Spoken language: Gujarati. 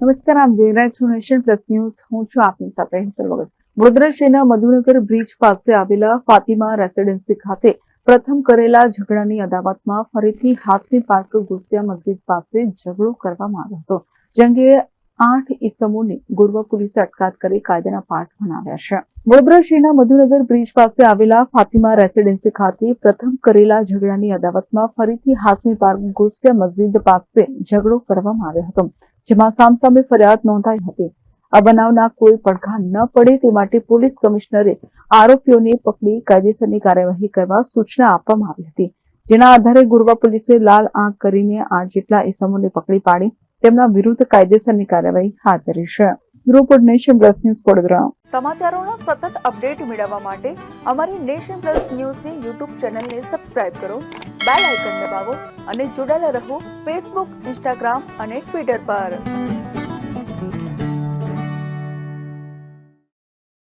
નમસ્કાર, આપ જોઈ રહ્યા છો નેશન પ્લસ ન્યૂઝ. હું છું આપની સાથે હેતર વગર. વડોદરા શહેરના મધુનગર બ્રિજ પાસે આવેલા ફાતિમા રેસિડેન્સી ખાતે પ્રથમ કરેલા ઝઘડાની અદાવતમાં ફરીથી હાસમી પાર્ક ગુસિયા મસ્જિદ પાસે ઝઘડો કરવામાં આવ્યો હતો, જે અંગે આઠ ઈસમોની ગોરવા પોલીસે અટકાત કરી કાયદાના પાઠ ભણાવ્યા છે. વડોદરા શહેરના મધુનગર બ્રિજ પાસે આવેલા ફાતિમા રેસિડેન્સી ખાતે પ્રથમ કરેલા ઝઘડાની અદાવતમાં ફરીથી હાસમી પાર્ક ગુસિયા મસ્જિદ પાસે ઝઘડો કરવામાં આવ્યો હતો, જેમાં સામસામે ફરિયાદ નોંધાઈ હતી. આ બનાવના કોઈ પડઘા ન પડે તે માટે પોલીસ કમિશનરે આરોપીઓને પકડી કાયદેસરની કાર્યવાહી કરવા સૂચના આપવામાં આવી હતી, જેના આધારે ગુરવા પોલીસે લાલ આંખ કરીને આઠ જેટલા ઇસમોને પકડી પાડી તેમના વિરુદ્ધ કાયદેસરની કાર્યવાહી હાથ ધરી છે. Report Nation Plus News Vadodara. સમાચારોના સતત અપડેટ મેળવવા માટે અમારી નેશન પ્લસ ન્યૂઝની યુટ્યુબ ચેનલને સબસ્ક્રાઇબ કરો, બેલ આઇકન દબાવો અને જોડાયેલા રહો ફેસબુક, ઇન્સ્ટાગ્રામ અને ટ્વિટર પર.